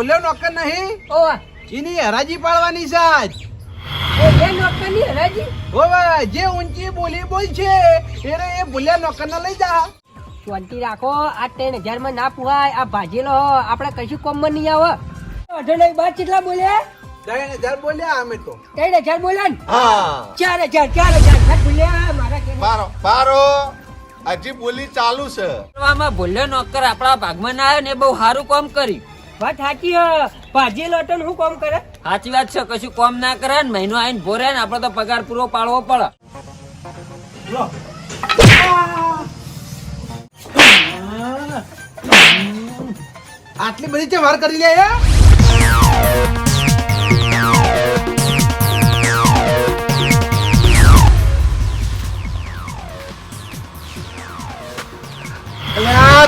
ભૂલ્યો નોકર નહીં? ઓવા. એની હરાજી પાડવાની સાજ આજ. એ બે નોકરની હરાજી? હવે જે ઊંચી બોલી બોલ છે એને એ ભૂલ્યા નોકર લઈ જા. શાંતિ રાખો આ ત્રણ હજારમાં ના પુહાય આ ભાજેલો હો આપણે કશું કોમમાં નહીં આવે. અઢાર બાદ કેટલા બોલ્યા? ત્રણ હજાર બોલ્યા અમે તો. ત્રણ હજાર બોલ્યા હા. ચાર હજાર ચાર હજાર બોલ્યા મારા. બારો બારો. હજી બોલી ચાલુ છે. ભૂલ્યો નોકર આપણા ભાગમાં ના આવ્યો ને બહુ સારું કામ કર્યું. વાત સાચી હ. ભાજેલો શું કોમ કરે? સાચી વાત છે કશું કામ ના કરે ને મહિનો આઈને ભોરે ને આપડે તો પગાર પૂરો પાડવો પડે. આટલી બધી છે વાર કરી લે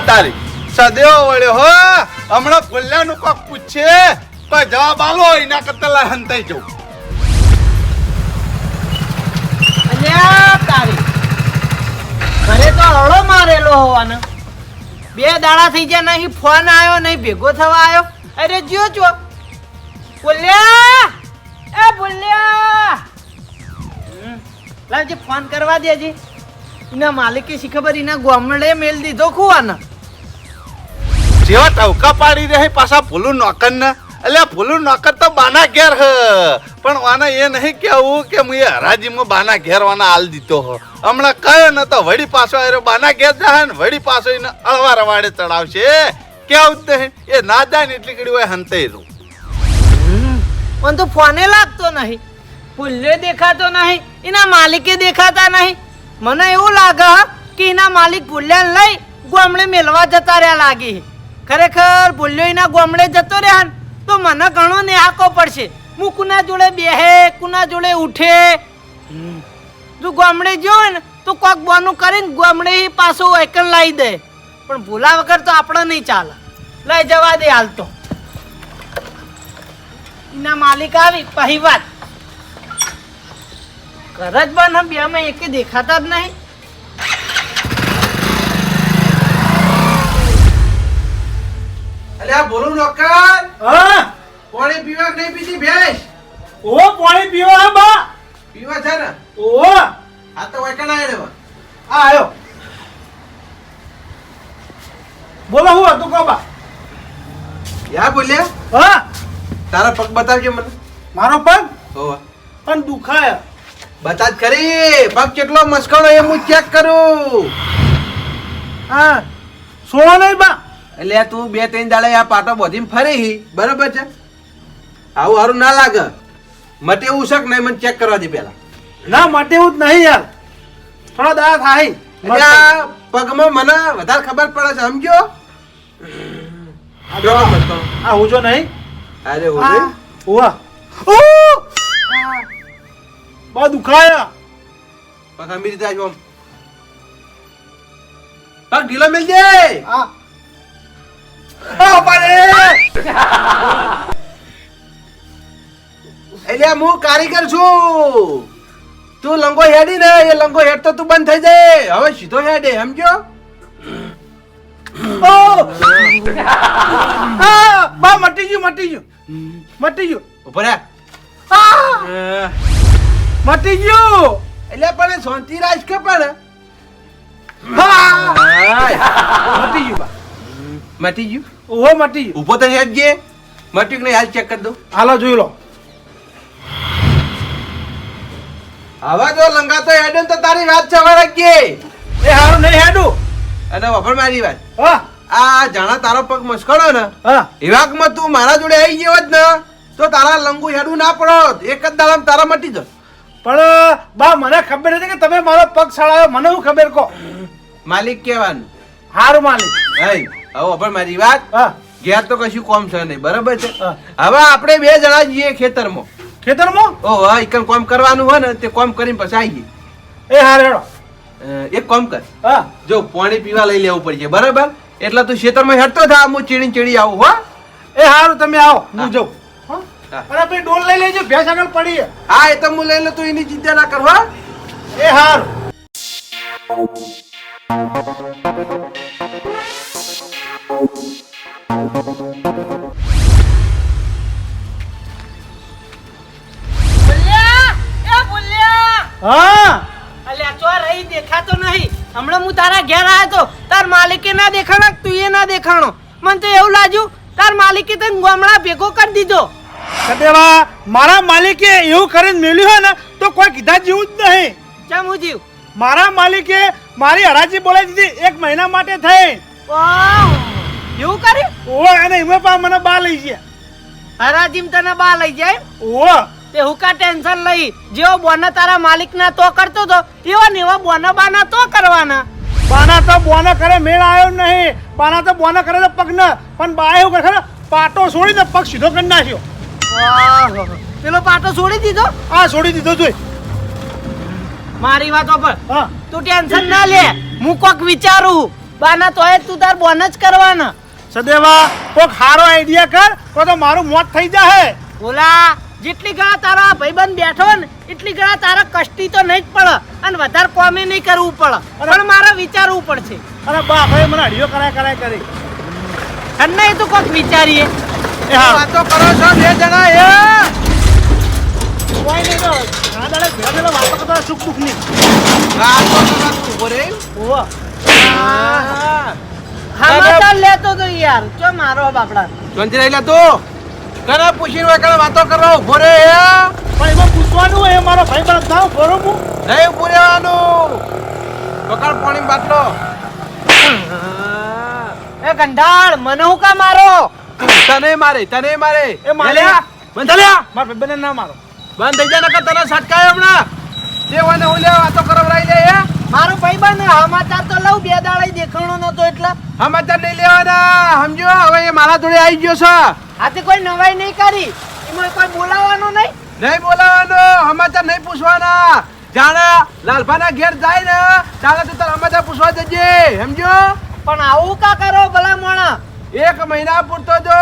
તારી. સદ્યો વળ્યો હો. હમણાં ભૂલ્યાનું કોક પૂછે તો જવાબ આલો એના કરતા લા હંતાઈ જવું. તારી. ઘરે તો હળો મારેલો હોવાનો. બે દાડા થઈ ગયા નહીં ફોન આવ્યો નહીં ભેગો થવા આવ્યો. અરે જો જો બોલ્યા એ બોલ્યા લાવજે, ફોન કરવા દેજે. એના માલિકે શી ખબર એના ગોમડે મેલ દીધો ખુવાના. જેવા ટવકા પાડી રહે પાછા ભૂલું નોકર ને એટલે ભૂલું નોકર તો બાના ઘેર હ. પણ વાના એ નહીં કેવું કે હું એ હરાજીમાં બાના ઘેર વાના હાલ દીધો હો. હમણાં કયો ન તો વળી પાછો આવ્યો બાના ઘેર જાય ને વળી પાછો એને અળવા રવાડે ચડાવશે. કેવું જ નહીં એ ના જાય ને એટલી કડી હોય હંતે રહું. પણ તો ફોને લાગતો નહીં. પુલ્યો દેખાતો નહીં, એના માલિકે દેખાતા નહીં. મને એવું લાગે કે એના માલિક પુલ્યાને લઈ ગામડે મેલવા જતા રહ્યા લાગે. ખરેખર પુલ્યો એના ગોમડે જતો રહ્યા તો મને ઘણો ને આકો પડશે. હું કુના જોડે બેહે, કુના જોડે ઉઠે? જો ગોમડે ગયો ને, તો કોક બોનું કરીને ગોમડે પાછું એકન લાવી દે. પણ ભૂલા વગર તો આપણે નહીં ચાલે. લઈ જવા દે હાલ તો એના માલિક આવી પહેલી વાત ઘર જ બન બે અમે એકે દેખાતા જ નહીં. અલે આ બોલું નોકર. હા? પાણી પીવા નહીં પીતી ભેંસ. ઓ પાણી પીવા હા બા? પીવા છે ને? ઓ આ તો વૈકણ બા. આ આયો. બોલો હું હતું કો બા. યા બોલ્યા? હા? તારા પગ બતાવજે મને. મારો પગ? હોવે પણ દુખાય. બતાજ ખરી. પગ કેટલો મસ્કડો એ હું ચેક કરું. હા. સોળો નહીં બા. એટલે તું બે ત્રણ દાડે આ પાટો બોધીને ફરી હી. બરાબર છે? આવું સારું ના લાગે. મટે એવું શક નહીં મને ચેક કરવા દે પેલા. ના મટે એવું જ નહીં યાર. થોડો દાડા થાય. પગમાં મને વધારે ખબર પડે છે સમજો જો મસ્કડો. આ હુજો નહીં. અરે ઓવા ઓ બા દુખાયા. પગ અમી જાય પગ ઢીલો મિલ જાય આ પાડે એટલે હું કારીગર છું. તું લંગો હેડી ને એ લંગો હેડ તો તું બંધ થઈ જાય. હવે સીધો હેડે સમજો ઓ આ બા મટી ગયું મટી ગયું. મટી ગયું. ઉપર આ મટી ગયું. એટલે પણ શાંતિ રાજ કે પણ? મટી ગયું બા. મટી ગયું? ઓહો મટી ગયું. ઊભો તો હેડજે મટ્યું કે નહીં હાલ ચેક કરી દઉં. હાલો જોઈ લો. હવે જો લંગા તો હેડે તો તારી વાત છે અમારા કે એ હારું નહીં હેડું. અને વફર મારી વાત. હા. આ જાણા તારો પગ મસ્કડો ને. હા. એવાકમાં તું મારા જોડે આવી ગયો જ ને તો તારા લંગુ હેડું ના પડો એક જ દાડામાં તારા મટી જશે પણ બા મને ખબર નથી કે તમે મારો પગ સળાયો મને હું ખબર કહો? માલિક કહેવાનું. હારું માલિક. હઈ હવે પણ મારી વાત હા. ઘેર તો કશું કોમ છે નહીં બરાબર છે? હા. હવે આપણે બે જણા જઈએ ખેતરમાં. ખેતરમાં? ઓહો એક કોમ કરવાનું હોય ને તે કોમ કરીને પછી આવીએ. એ હાર હેડો. એક કોમ કર. હા. જો પાણી પીવા લઈ લેવું પડશે બરાબર? એટલે તું ખેતરમાં હેડતો થા હું ચીડી ચીડી આવું હો. એ હારું તમે આવો. હા. હું. જાઉં. અરે ભાઈ ડોલ લઈ લેજો ભેંસ આગળ પડી હા એ તો હું લઈ લઉં તું એની ચિંતા ના કર હો. એ હારું. મને તો એવું લાગ્યું તાર માલિકે તને ગામડા ભેગો કરી દીધો. મારા માલિકે એવું કરીને મેલ્યું હોય ને તો કોઈ કીધા જેવું જ નહીં. ચમ હું મારા માલિકે મારી હરાજી બોલાવી દીધી એક મહિના માટે થઈ. એવું કર્યું? ઓ અને એમાં પા મને બા લઈ ગયા. હરાજીમ તને બા લઈ જાય ઓ તે હું કા ટેન્શન લઈ? જેવો બોને તારા માલિક ના તો કરતો તો એવો ને એવો બોના બાના તો કરવાના. બાના તો બોને કરે મેળ આવ્યો નહીં. બાના તો બોને કરે તો પગ ન પણ બા એવું કરે પાટો છોડી છોડીને પગ સીધો કરી નાખ્યો! પેલો પાટો છોડી દીધો? હા છોડી દીધો જોઈ. મારી વાતો પર. હા. તું ટેન્શન ના લે. હું કોક વિચારું. બાના તોય તું તાર બોન જ કરવાના. સદેવા કોક સારો આઈડિયા કર તો તો મારું મોત થઈ જાય ઓલા જેટલી ગળા તારા ભાઈબંધ બેઠો ને એટલી ગળા તારા કષ્ટી તો નહીં જ પડે. અને વધારે કોમે નહીં કરવું પડે. પણ મારે વિચારવું પડશે. અરે બા ભાઈ મને હડિયો કરાય કરાય કરી. અને એ તો કોક વિચારીએ. એ હા. વાતો કરો છો બે જણા એ! કોઈ નહીં તો ઘણા દાડે ભેગા થઈને વાતો કરતા સુખ વાતો ઊભો રે ઓવા હા. સમાચાર લેતો તો યાર ચો મારો બાપડા લે કને પૂછીને હોય કને વાતો કરવા ઊભો રે પણ એમાં પૂછવાનું હોય એ મારો ભાઈ બરાબર થાવ ફરો હું. નહીં ઉભું રહેવાનું. પકડ પાણી બાટલો. એ ગંધાળ મને હું કા મારો? તને મારે તને મારે. એ માલ્યા લે, બંધ લ્યા. મારા ભાઈ ના મારો. બંધ થઈ જાય નકર તને સટકાય હમણાં. તે વાને હું લે વાતો કરાવરાઈ લે એ મારો ભાઈબંધ સમાચાર તો લઉં બે દાડા દેખાણો નતો એટલે. સમાચાર નહીં લેવાના સમજો? હવે એ મારા જોડે આવી ગયો છે. આથી કોઈ નવાઈ નહીં કરી. એમાં કોઈ બોલાવાનું નહીં? નહીં બોલાવાનો સમાચાર નહીં પૂછવાના. જાણે લાલભાના ઘેર જાય ને ત્યારે તો તારા સમાચાર પૂછવા જજે સમજો? પણ આવું કા કરો ભલા મોણા? એક મહિના પૂરતો જો.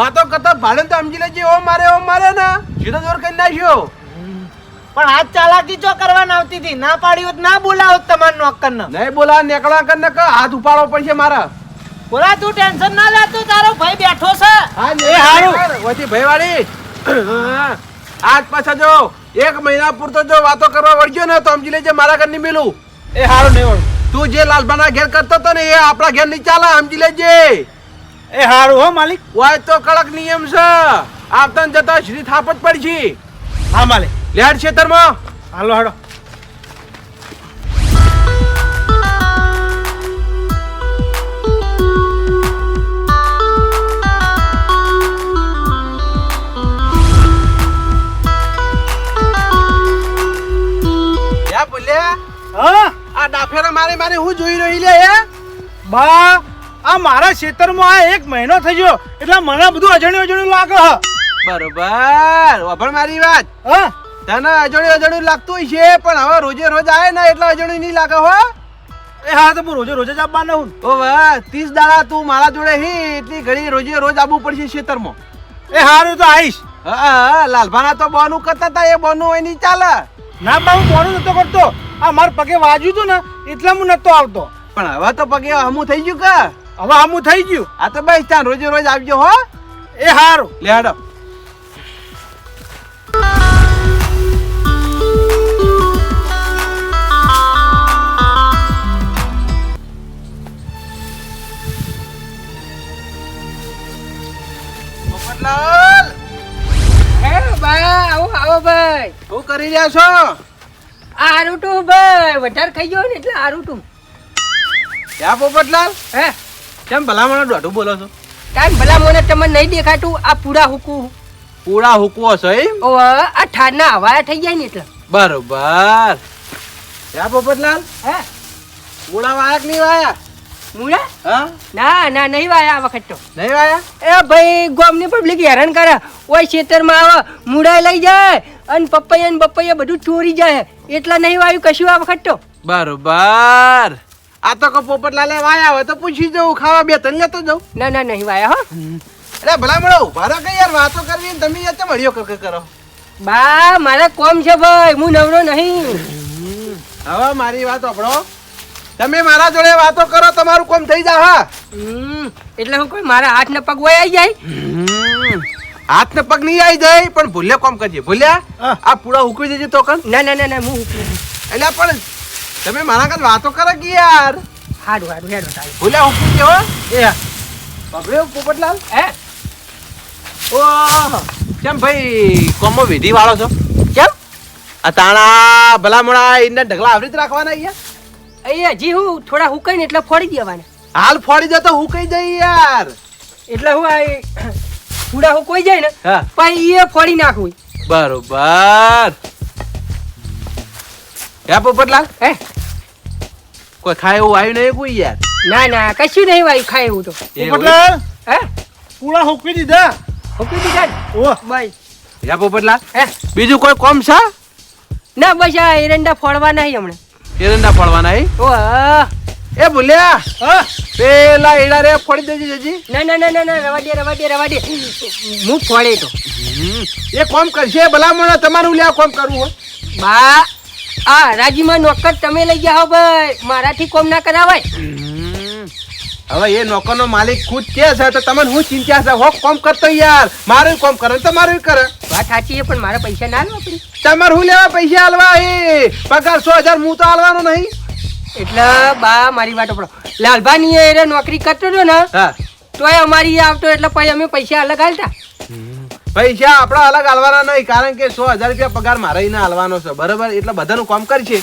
વાતો કરતા ભાડે તો સમજી લેજે ઓ મારે ઓ મારે ને. સીધો જોર કરી નાખ્યો. પણ આજ ચાલાકી જો કરવાના આવતી હતી ના પાડી ના બોલાવત તમાર નોકર ને નહીં બોલા નીકળવા કર ને હાથ ઉપાડવો પડશે મારા. બોલા તું ટેન્શન ના લે તું તારો ભાઈ બેઠો છે. હા એ હારું. વધી ભયવાડી આજ પાછા જો એક મહિના પૂરતો જો વાતો કરવા વળગ્યો ને તો સમજી લેજે મારા ઘરની મિલું. એ હારું નહીં વળું. તું જે લાલબાના ઘેર કરતો હતો ને એ આપણા ઘેર નહીં ચાલે સમજી લેજે. એ હારું હો માલિક. વાય તો કડક નિયમ છે. આપતા જતા શ્રી થાપત પડશે. હા માલિક. લેડ ખેતરમાં. હાલો હાલો. યા બોલ્યા હા? આ ડાફેરા મારે મારે હું જોઈ રહી લે હે? બા આ મારા ખેતરમાં આ એક મહિનો થઈ ગયો. એટલે મને બધું અજાણ્યું અજાણ્યું લાગે હ. બરોબર. વભણ મારી વાત. હા. તને અજણ્યું અજણ્યું લાગતું હોય છે પણ હવે રોજે રોજ આવે ને એટલે અજણ્યું નહીં લાગે હો. એ હા તો હું રોજે રોજે જ આવવાનો હું ઓ વાહ ત્રીસ દાડા તું મારા જોડે હી એટલી ઘડી રોજે રોજ આવવું પડશે ખેતરમાં એ હારું તો આવીશ. હા લાલભાના તો બોનું કરતા હતા એ બોનું હોય નહીં ચાલે. ના બા હું બોનું નતો કરતો. આ મારા પગે વાજ્યું હતું ને એટલે હું નતો આવતો. પણ હવે તો પગે હમું થઈ ગયું કે? હવે હમું થઈ ગયું. આ તો બસ ત્યાં રોજે રોજ આવજો હો. એ હારું. લે હાડો. પોપટલાલ, હે બા આવો આવો ભાઈ. શું કરી રહ્યા છો? આ આરુટું ભાઈ વધારે ખાઈ ગયો ને એટલે આરુટું ક્યાં પોપટલાલ હે? કેમ ભલામણ દોઢું બોલો છો? કાંઈ ભલા મને તમને નહીં દેખાતું આ પૂરા હુકું. પૂરા હુકવો છો એમ? ઓ આ ઠારના હવાયા થઈ જાય ને એટલે. બરોબર. ક્યાં પોપટલાલ હે? પૂરા વાયક નહીં વાયા મુળા? હા? ના ના નહીં વાયા આ વખત તો. નહીં વાયા? એ ભાઈ ગામની પબ્લિક હેરાન કરે. ઓય ખેતરમાં આવે મુડાઈ લઈ જાય અને પપૈયા ને બપૈયા બધું ચોરી જાય. એટલા નહીં વાયું કશું આ વખત તો? બરોબર. આ તો કો પોપટલાલે વાયા હોય તો પૂછી જવું ખાવા બે તને લેતો જાઉં. ના ના નહીં વાયા હો. અરે ભલા મળો ઊભા રહો કે યાર વાતો કરવી ને તમે યાર મળ્યો કક કર કરો? બા મારા કોમ છે ભાઈ હું નવરો નહીં. હવે મારી વાત સાંભળો. તમે મારા જોડે વાતો કરો તમારું કોમ થઈ જા હા. હમ, એટલે હું કોઈ મારા હાથ ને પગ વયા જાય? હાથ ને પગ નહીં આવી જાય પણ ભૂલ્યા કોમ કરજે. ભૂલ્યા? હા. આ પૂરા ઉકળી દેજે તો કન ના ના ના ના હું. એટલે પણ તમે મારા કાંઈ વાતો કરો કે યાર? હાડું હાડું હેડો તારે. ભૂલ્યા હુકવી દે એ. બાપરે પોપટલાલ? હે? ઓહ કેમ ભાઈ કોમો વિધિ વાળો છો? કેમ? આ તાણા ભલામણા એને ઢગલા આવરી જ રાખવાના અહીંયા? અહીંયા હજી હું થોડા હુકાઈને એટલે ફોડી દેવાના. હાલ ફોડી દે તો હુકાઈ કઈ જઈ યાર. એટલે હું આ ફૂડા હું કોઈ જાય ને હા. પછી એ ફોડી નાખું. બરોબર. હે પોપટલાલ હે? કોઈ ખાય એવું આવ્યું નહીં કોઈ યાર. ના ના કશું નહીં વાયું ખાય એવું તો? પોપટલાલ હે? પૂળા હુકવી દીધા. હુકી દીધા ઓ ઓહ. બસ. હે પોપટલાલ હે? બીજું કોઈ કોમ છે? ના બસ આ એરંડા ફોડવા નહીં હમણાં. એરંડા ફળવાના હે? ઓ હા. એ ભૂલ્યા? હા. પેલા એડા રે ફોડી દેજે જજી. ના ના ના ના રવા દે રવા દે રવા દે. હું ફોડે તો. એ કોમ કરશે ભલા મોડા તમારું લ્યા કોમ કરવું હોય. બા આ રાજીમાં નોકર તમે લઈ જાઓ ભાઈ. મારાથી કોમ ના કરાવાય. હવે એ નોકરનો માલિક ખુદ કે છે તો તમને હું ચિંતા છે? હો કોમ કરતો યાર. મારું કોમ કરે તમારું કરે. વાત સાચી છે પણ મારા પૈસા ના લો આપણી. તમારે હું લેવા પૈસા આલવા એ પગાર સો હજાર હું તો આલવાનો નહીં. એટલે બા મારી વાત પડો લાલભાની એ નોકરી કરતો હતો ને હા. તોય અમારી આવતો એટલે પછી અમે પૈસા અલગ હાલતા પૈસા આપણા અલગ હાલવાના નહીં કારણ કે સો હજાર રૂપિયા પગાર મારે એને આલવાનો છે. બરાબર? એટલે બધાનું કામ કરશે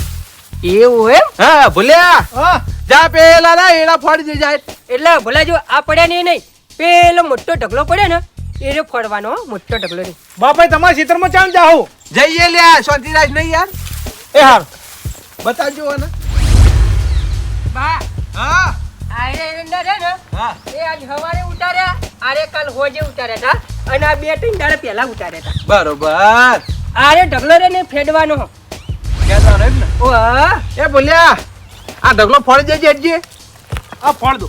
એવું એમ? હા ભૂલ્યા. હા. જા પેલા ના એડા ફોડી દે જાય એટલે ભૂલ્યા જો આ પડ્યા નહીં નહીં. પેલો મોટો ઢગલો પડે ને એ રે ફોડવાનો મોટો ઢગલો નહીં. બાપાઈ તમારા ખેતરમાં ચાલ જાઓ જઈએ લ્યા શાંતિરાજ નહીં યાર. એ હાર. બતાવજો ને બા હા. આયરે એરંડા ને હા. એ આજ સવારે ઉતાર્યા આરે કાલ હોજે ઉતાર્યા હતા અને આ બે ત્રણ દાડા પહેલા ઉતાર્યા હતા બરોબર. આરે ઢગલો રે ને ફેડવાનો એ બોલ્યા આ ઢગલો ફોડી દેજે આ ફળ દો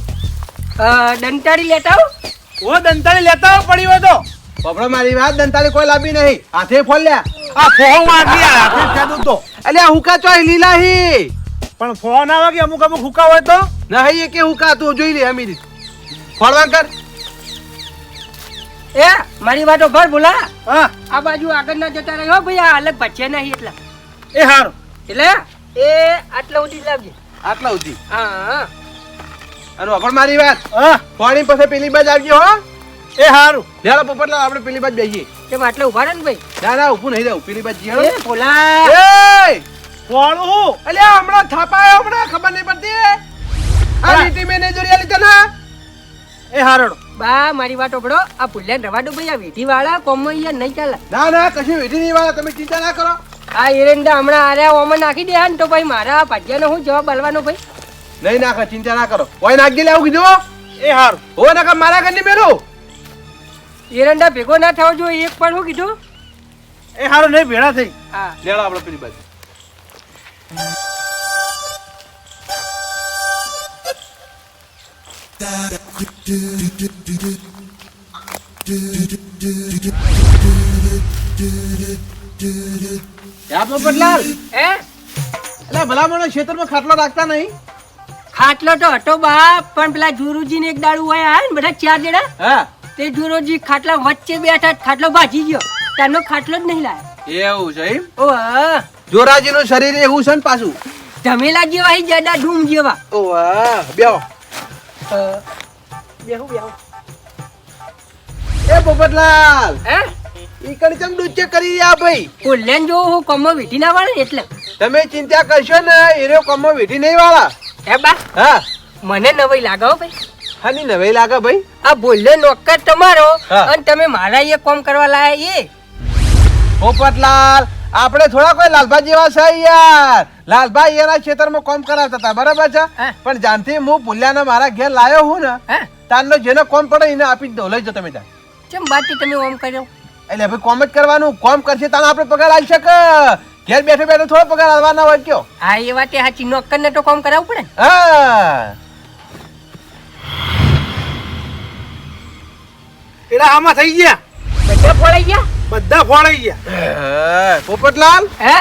દંતાળી લેતા આવ. ઓ દંતાળી લેતા આવો પડી હોય તો. મારી વાત દંતાળી કોઈ લાભી નહીં. હાથે ફોલ્યા આ ફોન મારી હાથે ફેદું તો. અલ્યા હુકા ચોય લીલા હી. પણ ફોન આવે કે અમુક અમુક હુકા હોય તો. નહીં એ કે હુકા તું જોઈ લે અમી ફળવા કર. એ મારી વાતો ભર બોલા હા. આ બાજુ આગળ ના જતા રહ્યો ભાઈ આ અલગ બચ્ચે નહીં એટલા. એ હારું. એટલે એ આટલા સુધી જ લાવજે. આટલા સુધી? હા. હા અને વખણ મારી વાત? હા. પાણી પાસે પેલી બાજ આવજે હો. એ હારું. લેડો પોપટલા આપણે પેલી બાજ બેસીએ કેમ આટલા ઊભા રહે ને ભાઈ? ના ના ઊભું નહીં રહું પેલી બાજ જઈએ એ બોલા એ! કોણ હું? અલ્યા હમણાં થાપાયો હમણાં ખબર નહીં પડતી. આ. મીટી મેનેજર યાલી તને ના. એ હારડો બા મારી વાત ઓબડો આ ભૂલ્યા રવાડો ભાઈ આ વેઠી વાળા કોમ અહીંયા નહીં ચાલે. ના ના કશું વેઠી નહીં વાળા તમે ચિંતા ના કરો. આ એરંડા હમણાં આર્યા ઓમાં નાખી દે ને તો ભાઈ મારા ભાગ્યાનો હું જવાબ આલવાનો ભાઈ. નહીં નાખો ચિંતા ના કરો. ઓય નાખી લેવું કીધું એ હારું. હો ના મારા ઘરની મેલું. એરંડા ભેગો ના થવો જોઈએ એક પણ હું કીધું. એ હારું નહીં ભેળા થઈ. હા. લેડો આપણે પેલી બાજુ. યા પોપટલાલ હે? એટલે ભલા મને ખેતરમાં ખાટલો રાખતા નહીં? ખાટલો તો હતો પણ પેલા જુરુજી ને એક દાડું હોય બધા ચાર જણા હા. તે જુરુજી ખાટલા વચ્ચે બેઠા ખાટલો ભાજી ગયો. તેનો ખાટલો જ નહીં લાયો. એવું છે એમ? ઓ શરીર એવું છે ને પાછું? જમેલા જેવા હી જડા ડૂમ જેવા. ઓ બેહો. બેહું બેહું. એ પોપટલાલ. હે? ઈ કડી ચમ ડૂચે કરી રહ્યા ભાઈ? કોલ્યાન જો હું કમો વીટી ના વાળે એટલે. તમે ચિંતા કરશો ને એરો કમો વીટી નહીં વાળા. હે બા હા. મને નવાઈ લાગો ભાઈ. હાની નવાઈ લાગે ભાઈ? આ બોલ્યો નોકર તમારો અને તમે મારા એ કોમ કરવા લાયા એ. પોપટલાલ આપણે થોડા કોઈ લાલભા જેવા છે યાર. લાલભા એના ખેતરમાં કોમ કરાવતા હતા બરાબર છે? પણ જાનથી હું ભૂલ્યાને મારા ઘેર લાયો હું ને તારનો જેનો કોમ પડે એને આપી દો લઈ જાઓ તમે ત્યાં. ચમ બાકી તમે ઓમ કર્યો? એટલે ભાઈ કોમ જ કરવાનું. કોમ કરશે તો આપણે પગાર આવી શકે. ઘેર બેઠો બેઠો થોડો પગાર આવવાના હોય કયો. હા એ વાતે સાચી નોકર ને તો કોમ કરાવવું પડે હા. એડા આમાં થઈ ગયા. બધા ફોડાઈ ગયા? બધા ફોડાઈ ગયા. હે, પોપટલાલ? હે?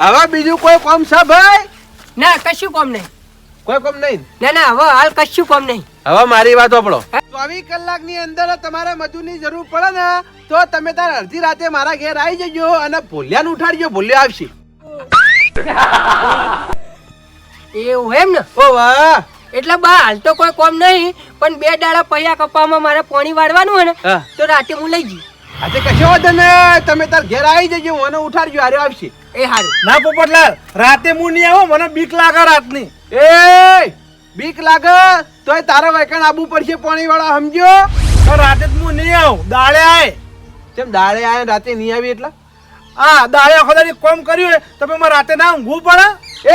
હવે બીજું કોઈ કોમ છે ભાઈ? ના કશું કોમ નહીં. કોઈ કોમ નહીં? ના ના હવે હાલ કશું કોમ નહીં. હવે મારી વાત સાંભળો ચોવીસ કલાકની અંદર તમારે મજૂરની જરૂર પડે ને તો તમે તાર અડધી રાતે મારા ઘેર આવી જજો અને ભૂલ્યાને ઉઠાડજો ભોલ્યા આવશે. એવું એમ ને? ઓ વાહ. એટલે બા હાલ તો કોઈ કોમ નહીં પણ બે દાડા પૈયા કપામાં મારે પાણી વાળવાનું હોય ને તો રાતે હું લઈ જઈ આજે કશો વાંધો ને તમે તાર ઘેર આવી જજો મને ઉઠાડજો હારે આવશે. એ હારું. ના પોપટલાલ રાતે હું નહીં આવો મને બીક લાગે રાતની. એ બીક લાગે? તોય તારા વાયકણ આબુ પડશે પાણી વાળા સમજ્યો? તો રાતે જ હું નહીં આવું. દાળે આય. તેમ દાળે આય રાતે નહીં આવી એટલા? હા દાળે આખો કોમ કર્યું હોય તો મારે રાતે ના ઊંઘવું પડે?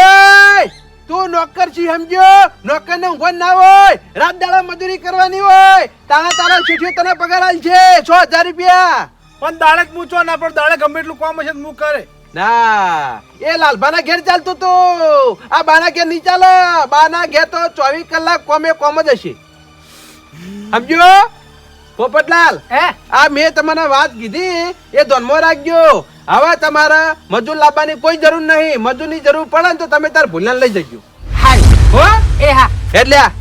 એ તું નોકર છી સમજ્યો? નોકર ને ઊંઘવા ના હોય. રાત દાડા મજૂરી કરવાની હોય. તારા તારા ચીઠીઓ તને પગાર આલ છે છ હજાર રૂપિયા. પણ દાડે જ મૂચો ના પણ દાડે ગમે એટલું કોમ હશે તો હું કરે. ના. એ લાલબાના ઘેર ચાલતું તું. આ બાના ઘેર નહીં ચાલે. બાના ઘેર તો ચોવીસ કલાક કોમે કોમ જ હશે. સમજો પોપટલાલ હે? આ મેં તમને વાત કીધી એ ધ્યાનમાં રાખજો. હવે તમારે મજૂર લાવવાની કોઈ જરૂર નહીં. મજૂરની જરૂર પડે ને તો તમે તાર ભૂલને લઈ જજો. હો? એ હા. એટલે આ.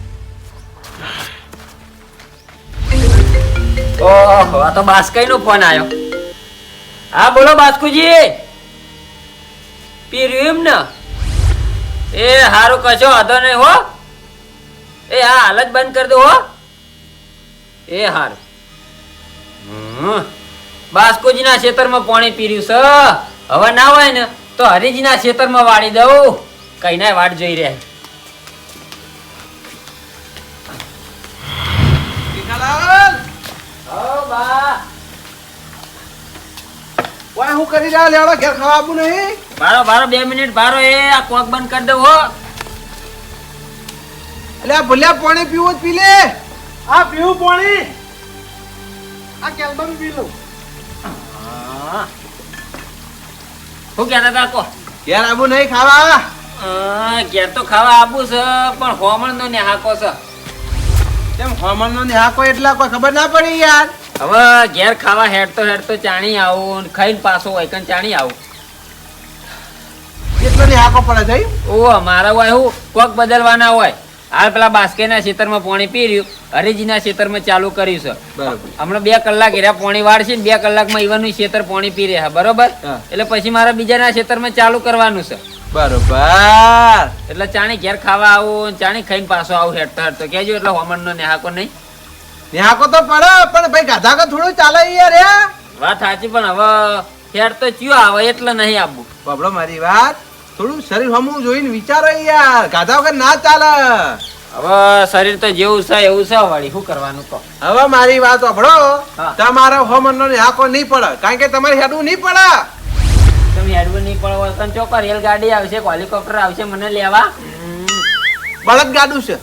ઓહો આ તો બાસ્કાઈ નો ફોન આવ્યો હા બોલો બાસ્કુજી. પીર્યું એમ ને? એ હારું કશો વાંધો નહીં હો. એ હા હાલ જ બંધ કરી દો હો. એ હારું. બાસ્કોજીના ખેતરમાં પાણી પીર્યું છે. હવે ના હોય ને તો હરીજીના ખેતરમાં વાળી દઉં. કઈ ના વાટ જોઈ રહ્યા બા. ઓય હું કરી રહ્યા લેવડો ઘેર ખાવા આપું નહીં? બારો બારો બે મિનિટ બારો એ આ કોક બંધ કરી દઉં હો. એટલે આ ભૂલ્યા પાણી પીવું જ પી લે. આ પીવું પાણી? આ કેલ્બમ પી લઉં હું. કહેતા હતા કો ઘેર આબુ નહીં ખાવા. અ, ઘેર તો ખાવા આપું છે પણ હોમણ નો નેહાકો છે. કેમ હોમણ નો નેહાકો એટલા કોઈ ખબર ના પડી યાર? હવે ઘેર ખાવા હેડતો હેડતો ચાણી આવું ને ખાઈને પાછો વૈકન ચાણી આવું. કેટલો પડે ઓ મારા હોય હું કોક બદલવાના હોય. હાલ પેલા બાસ્કેના ખેતરમાં પાણી પી રહ્યું હરીજીના ખેતરમાં ચાલુ કર્યું છે. બરાબર. હમણાં બે કલાક એરા પાણી વાળશે ને બે કલાકમાં ઈવાનું ખેતર પાણી પી રહ્યા બરોબર? એટલે પછી મારા બીજાના ખેતરમાં ચાલુ કરવાનું છે. બરોબર. એટલે ચાણી ઘેર ખાવા આવું ને ચાણી ખાઈને પાછો આવું હેડતો હેડતો કેજો એટલે હોમણનો નેહાકો નહીં. નેહાકો તો પડે પણ ભાઈ ગાધા કો થોડું ચાલે યાર યાર વાત સાચી પણ હવે હેડ તો ચિયો આવે એટલે નહીં આપવું બબડો મારી વાત થોડું શરીર હમું જોઈને વિચારો યાર ગાધા વગર ના ચાલે. હવે શરીર તો જેવું છે એવું છે વળી શું કરવાનું કહો? હવે મારી વાત સાંભળો. તમારો હોમનો નેહાકો નહીં પડે કારણ કે તમારે હેડવું નહીં પડે. તમે હેડવું નહીં પડે તો ચોક્કસ રેલગાડી આવશે હેલિકોપ્ટર આવશે મને લેવા. બળદ ગાડું છે.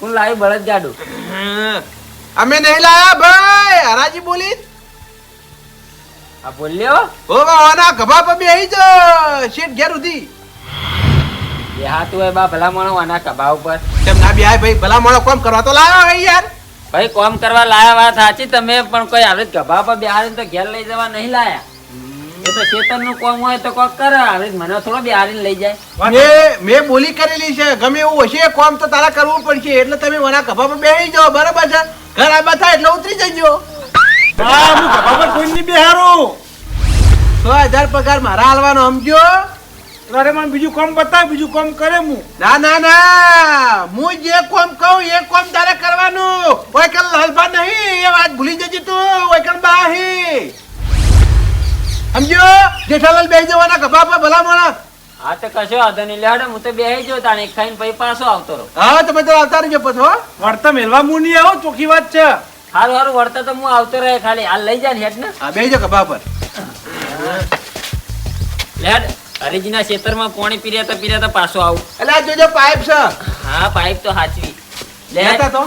હું લાવી બળદ ગાડું. અમે નહીં લાયા ભાઈ. હરાજી બોલી. આ બોલ્યો? ઓ વાના ગભા પર બેહી જો. શેઠ ઘેર ઉધી. એ હોય બા ભલા માણો આના કબા ઉપર. તેમ ના બેહાય ભાઈ ભલા મોણો કોમ કરવા તો લાયો હોય યાર. ભાઈ કોમ કરવા લાયા વાત સાચી તમે પણ કોઈ આવી ગભા પર બિહારીને તો ઘેર લઈ જવા નહીં લાયા. એ તો શેતન કોમ હોય તો કોક કરે. આવી મને થોડો બિહારીને લઈ જાય. મેં મેં બોલી કરેલી છે. ગમે એવું હશે કોમ તો તારા કરવું પડશે. એટલે તમે વના ગભા પર બેહી જાઓ. બરાબર છે? ઘર આબા થાય એટલે ઉતરી જજો. હા હું ગભા પર કોઈ નહીં બેહારું. છ હજાર પગાર મારા હાલવાનો સમજો તારે મને બીજું કોમ બતાવ બીજું કોમ કરે હું. ના ના ના. હું જે કોમ કહું એ કોમ તારે કરવાનું. ઓય કલ લાલબા નહીં એ વાત ભૂલી જજે તું. ઓય કલ બાહી. સમજો? જેઠાલાલ બેહી જવાના ગભા પર ભલા મોણા હા તો કશો વાંધો નહીં. લેડો હું તો બેહી જો તાણે. ખાઈને પછી પાછો આવતો રહો. હા તમે તો આવતા રહીજો પછી હો. વર્તા મેલવા હું નહીં આવો ચોખ્ખી વાત છે. હારું હારું વળતા તો હું આવતો રહે ખાલી. આ લઈ જાય હેડ ને હા બેહી જો કપા પર. લેડ હરીજીના ખેતરમાં પાણી પીર્યા તો પીર્યા તો પાછો આવું. એટલે આ જોજો પાઇપ છે. હા પાઇપ તો હાચવી. લેતા તો.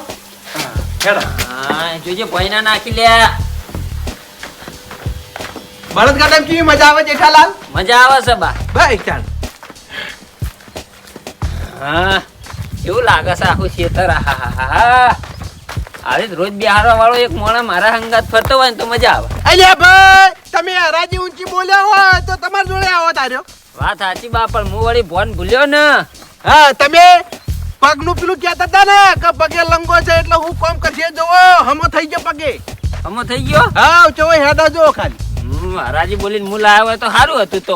હેડો હા જોજે ભાઈ ના નાખી લે બળદ કેવી મજા આવે જેઠાલાલ મજા આવે છે બા. ભાઈ ચાલ. હા એવું લાગે છે આખું ખેતર? હા આવી જ રોજ બિહારવા વાળો એક મોણા મારા હંગાત ફરતો હોય ને તો મજા આવે. અલ્યા ભાઈ તમે હરાજી ઊંચી બોલ્યા હોય તો તમાર જોડે આવો તાર્યો. વાત સાચી બા પણ હું વળી ભોન ભૂલ્યો ને. હા તમે પગનું પેલું કહેતા હતા ને? કે પગે લંગો છે એટલે હું કોમ કરશે? જોવો હમો થઈ ગયો પગે. હમો થઈ ગયો? હા ચો હેડા જો ખાલી. હરાજી બોલીને હું લાવ્યો હોય તો સારું હતું તો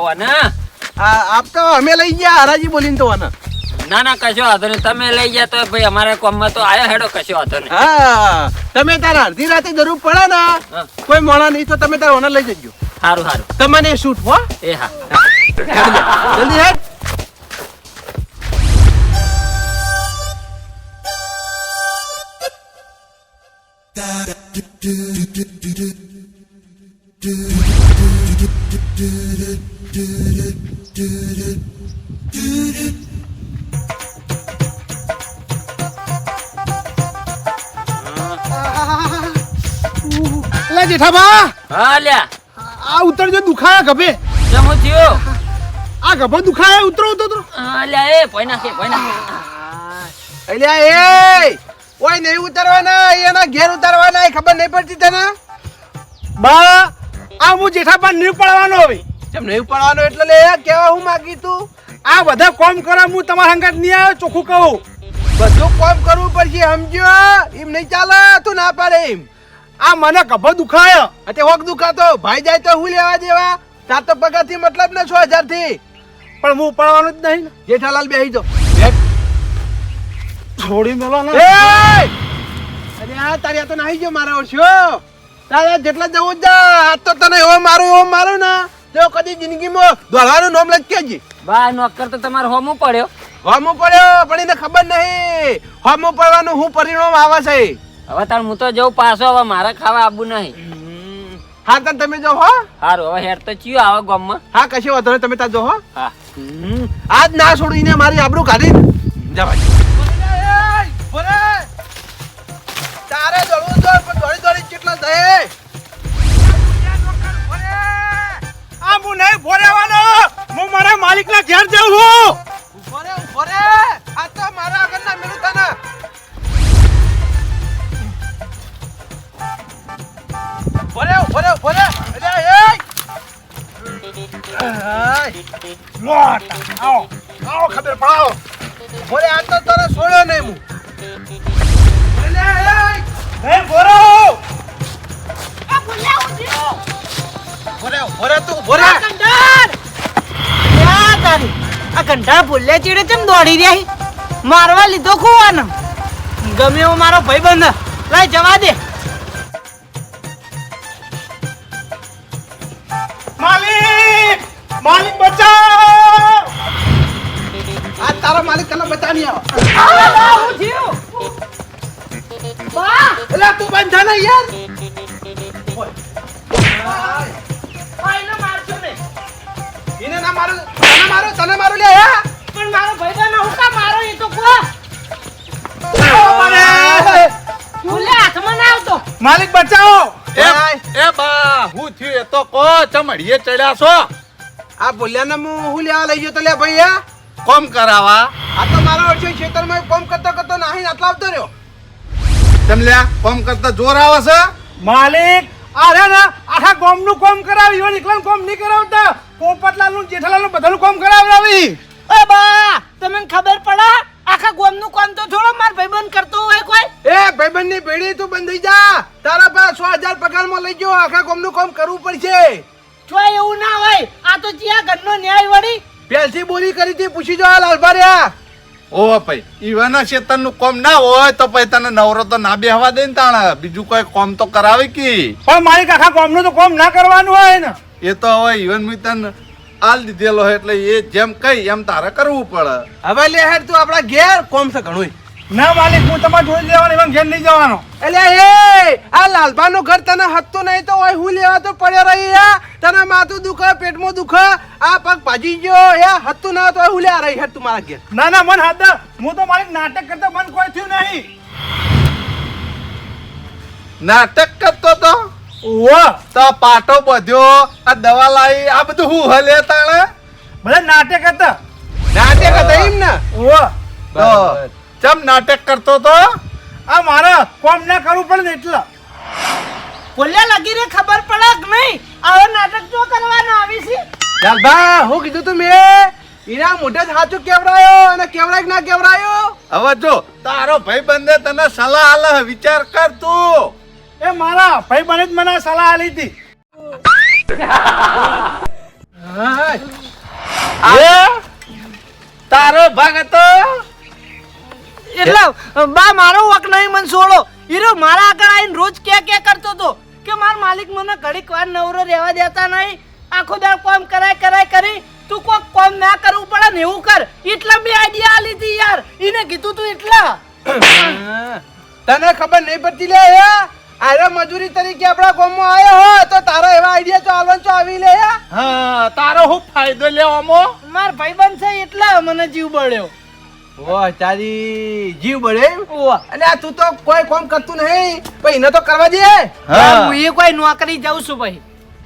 આપ તો અમે લઈ ગયા હરાજી બોલીને તો ના ના કશો વાંધો નહીં. તમે લઈ ગયા તો ભાઈ અમારા કોમમાં તો આયો હેડો કશો વાંધો નહીં. હા તમે તારા અડધી રાતે જરૂર પડે ને. કોઈ મોણા નહીં તો તમે તારા ઓનર લઈ જજો. સારું સારું તમને શૂટ હો? એ હા. જલ્દી હેડ. એટલે જેઠાબા! હા લ્યા. આ ઉતરજો દુખાયા ગભે. કેમ થયો આ ગભો દુખાયા ઉતરો ઉતરો હા લ્યા એ પોઈ કે પોઈ નાખે. અલ્યા એ! ઓય નહીં ઉતારવાના એના ઘેર ઉતારવાના એ ખબર નહીં પડતી તને? બા આ હું જેઠાબા નહીં પડવાનો હવે. કેમ નહીં પડવાનો એટલે લે કેવા હું માગી તું? આ બધા કોમ કરો હું તમારા હંગાત નહીં આવ્યો ચોખ્ખું કહું. બધું કોમ કરવું પડશે સમજ્યો? એમ નહીં ચાલે તું ના પાડે એમ. આ મને કભો દુખાયો. અતે હોક દુખાતો. ભાઈ જાય તો હું લેવા દેવા? તા તો પગારથી મતલબ ને છ હજારથી પણ હું પડવાનું જ નહીં જેઠાલાલ બેહી જો છોડી મેલો ને! અરે આ તારી આ તો નાહી ગયો મારા ઓછો. તારા જેટલા જવું જ જા. આ તો તને એવો મારું એવો મારું ને. જો કદી જિંદગીમાં દોડવાનું નામ લઈ જ બા નોકર તો તમારો હોમો પડ્યો હોમો પડ્યો પણ એને ખબર નહીં. હોમો પડવાનું હું પરિણામ આવે છે? હવે તાર હું તો જઉં પાછો હવે મારે ખાવા આવવું નહીં. હા તાર તમે જો હો. હારું હવે હેર તો ચિયો આવે ગામમાં. હા કશી વાંધો નહીં તમે ત્યાં જો હો. હા. આજ ના છોડીને મારી આબરૂ કાઢી જવાય તારે દોડવું દોડ પણ દોડી દોડી કેટલા જાય આ હું નહીં ભોરેવાનો હું મારા માલિકના ઘેર જાઉં છું. ઊભો રે ઊભો રે. આ તો મારા આગળના મેલું તને ઊભો રે ઊભો અરે આય. લોટ. આવો. કંટાળ ચીડે ચમ દોડી રહ્યા હી? મારવા લીધો ખુવાનો. ગમે એવો મારો ભાઈબંધ લાય જવા દે. માલિક! માલિક બચાવ! આ તારા માલિક તને બચા નહીં આવે. એટલે તું બંધ થા ને યાર. એને ના. મારું તને મારું તને મારું લે માલિક બચાવો! એ એ બા હું થયું એ તો કો ચમડીએ ચડ્યા છો? આ બોલ્યાને હું હું લેવા લઈ ગયો તો લે ભાઈ કોમ કરાવા? આ તો મારા વર્ષે ખેતરમાં કોમ કરતો કરતો નાહી આટલા આવતો રહ્યો. તેમ લ્યા કોમ કરતા જોર આવે છે? માલિક અરે ના આખા ગામનું કોમ કરાવી ઈવન એકલાનું કોમ નહીં કરાવતા. પોપટલાલનું જેઠાલાલનું બધાનું કોમ કરાવડાવી એ બા તમને ખબર પડે? આખા ગોમનું કામ તો થોડો માર ભાઈબંધ કરતો હોય કોઈ. એ ભાઈબંધની પેઢી તું બંધ થઈ જા. તારા પાસે સો હજાર પગારમાં લઈ ગયો આખા ગોમનું કામ કરવું પડશે. જો એવું ના હોય આ તો ચિયા ઘરનો ન્યાય વળી. પેલથી બોલી કરી હતી પૂછી જો આ લાલભાર્યા. ઓ ભાઈ ઈવાના શેતરનું કોમ ના હોય તો પછી તને નવરો તો ના બેહવા દે ને તાણ. બીજું કોઈ કોમ તો કરાવે કી? પણ માલિક આખા કોમનું તો કોમ ના કરવાનું હોય ને. એ તો હવે ઈવન મી તને આલ દીધેલો એટલે એ જેમ કઈ એમ તારે કરવું પડે. હવે લે હેડ તું આપણા ઘેર કોમ છે ઘણું ના માલિક હું તમારે જોઈ લેવાનો એમાં ઘેર નહીં જવાનો. એટલે એ આ લાલભાનું ઘર તને હતું નહીં તો હોય હું લેવા તો પડ્યો રહી યા તને માથું દુખે પેટમાં દુખે આ પગ ભાજી ગયો યા હતું ના તો ઓય હું લેવા રહી હેડ તું મારા ઘેર. ના ના મન હાથ હું તો માલિક નાટક કરતા મન કોઈ થયું નહીં. નાટક કરતો તો? ઓહો તો પાટો બધ્યો આ દવા લાવી આ બધું હું હલે તાણે? બધા નાટક હતા. નાટક હતા એમ ને? ઓહો તો ચમ નાટક કરતો તો? આ મારે કોમ ના કરવું પડે ને એટલે. ભૂલ્યા લગી રે ખબર પડે કે નહીં? આવો નાટક તો કરવાનો આવી છે. લાલબા હું કીધું તું મેં એના મોઢે જ સાચું કેવડાયો અને કેવડાય ના કેવડાયો? હવે જો તારો ભાઈ બંને તને સલાહ આલે વિચાર કર તું. એ મારા ભાઈ બને જ મને સલાહ આલી હતી. તારો ભાગ હતો? એટલે બા મારો વક નહીં મને છોડો હીરો મારા આગળ આવીને રોજ કે કે કરતો હતો કે માર માલિક મને ઘડીક વાર નવરો રહેવા દેતા નહીં. આખો દાડ કોમ કરાય કરાય કરી. તું કોક કોમ ના કરવું પડે ને એવું કર. એટલા બે આઈડિયા આલી હતી યાર. એને કીધું તું એટલા. તને ખબર નહીં પડતી લે હે? આરે મજૂરી તરીકે આપણા ગામમાં આવ્યો હો તો તારો એવા આઈડિયા ચાલવાનું તો આવી લે હા? તારો હું ફાયદો લેવામાં માર ભાઈબંધ છે એટલા મને જીવ બળ્યો. વાહ તારી જીવ બળે અને આ તું તો કોઈ કામ કરતું નહીં પણ એને તો કરવા દે. હું. એ કોઈ નોકરી જાઉં છું ભાઈ.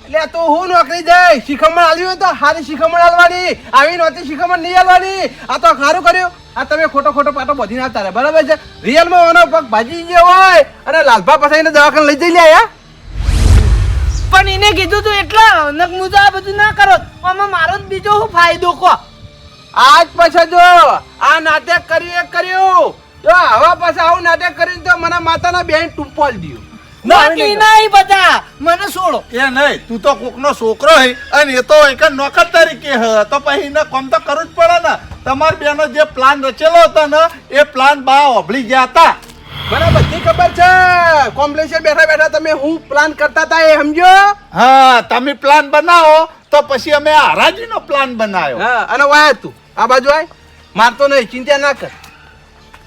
એટલે તું હું નોકરી જાય શિખમણ આલ્યું તો હારી શિખમણ આલવાની આવી નહોતી શિખમણ નહીં આલવાની આ તો સારું કર્યું. આ તમે ખોટો ખોટો પાટો બધી ના તારે. બરાબર છે? રિયલમાં ઓનો પગ ભાજી ગયો હોય અને લાલભા પાસે એને દવાખાને લઈ જઈ લે યા પણ એને કીધું તું એટલા નક હું તો આ બધું ના કરો. આમાં મારો જ બીજો શું ફાયદો કો આજ પછી જો આ નાટક કર્યું એ કર્યું જો આવા પાછા આવું નાટક કરીને તો મને માતાના બેન ટૂંપોલ દ્યું. બાકી નહીં બધા. મને છોડો એ નહીં તું તો કોકનો છોકરો હે અને એ તો એક નોકર તરીકે હ. તો પછી એને કામ તો કરવું જ પડે ને. તમાર બેનો જે પ્લાન રચેલો હતો ને એ પ્લાન બા ઓભળી ગયા હતા. મને બધી ખબર છે? કોમ્પલેશન બેઠા બેઠા તમે હું પ્લાન કરતા હતા એ સમજો? હા તમે પ્લાન બનાવો તો પછી અમે હરાજીનો પ્લાન બનાવ્યો. હા અને વાય તું? આ બાજુ આય. મારતો નહીં ચિંતા ના કર.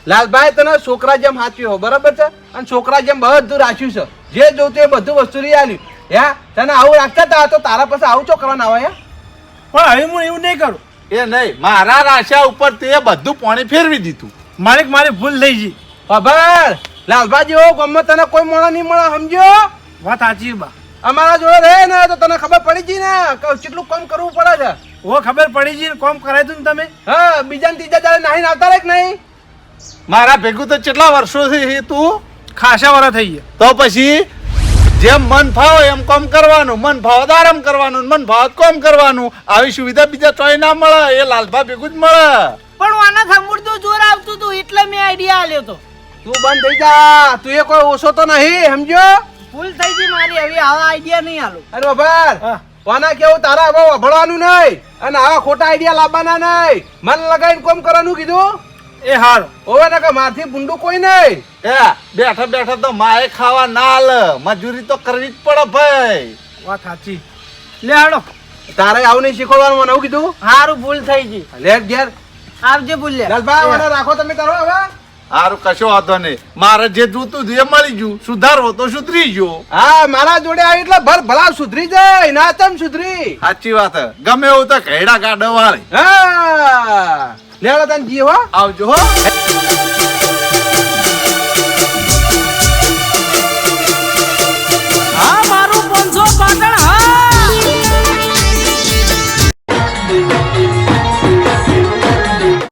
લાલભાઈ તને છોકરા જેમ હાચ્યો બરાબર છે? અને છોકરા જેમ બધું રાખ્યું છે. જે જોતું એ બધું વસ્તુ રહી આલ્યું હે? તને આવું રાખતા હતા? તો તારા પાસે આવું ચો કરવાના આવે હે? પણ હવે હું એવું નહીં કરું. એ નહીં મારા રાશા ઉપર તે બધું પાણી ફેરવી દીધું. માલિક મારી ભૂલ થઈ ગઈ. ખબર? લાલભાઈ જેવો ગમે તને કોઈ મોણા નહીં મળે સમજો વાત સાચી બા. અમારા જોડે રહે ને તો તને ખબર પડી ગઈ ને કેટલું કામ કરવું પડે છે. ઓ ખબર પડી ગઈ કોમ કરાય તું ને તમે. હા બીજા ને ત્રીજા દાડે નાહી આવતા રહે કે નહીં? મારા ભેગું તો કેટલા વર્ષોથી તું? ખાસા વાળા થઈ ગયા. તો પછી જેમ મન ફાવે એમ કોમ કરવાનું મન ભાવ આરામ કરવાનું મન ભાવ કોમ કરવાનું. આવી સુવિધા બીજા તોય ના મળે એ લાલભા ભેગું જ મળે. પણ આના સાંભળતું જોર આવતું હતું એટલે મેં આઈડિયા આલ્યો તો. તું બંધ થઈ જા. તું એ કોઈ ઓછો તો નહીં સમજો ભૂલ થઈ ગઈ મારી હવે આવા આઈડિયા નહીં આલો. અરે બબર. કોના કેવું તારા હવે વભળવાનું નહીં અને આવા ખોટા આઈડિયા લાવવાના નહીં. મન લગાવીને કોમ કરવાનું કીધું? એ હાર ઓવે ને કે માથી બુંડું કોઈ નહીં. એ બેઠા બેઠા તો માએ ખાવા ના લ મજૂરી તો કરવી જ પડે ભાઈ. વાત સાચી. લે હાડો તારે આવું નહીં શીખવાડવાનું મને એવું કીધું? હારું ભૂલ થઈ ગઈ. લે ઘેર. આવજે ભૂલ્યા લાલભાઈ મને રાખો તમે તારો હવે. હારું કશો વાંધો નહીં. મારે જે જોતું હતું એ મળી ગયું. સુધારવો તો સુધરી ગયો. હા મારા જોડે આવી એટલે ભર ભલા સુધરી જાય ના તમ સુધરી. સાચી વાત ગમે એવું તો ઘેડા ગાડો વાળી હા. લેવડો તને જી આવજો હો.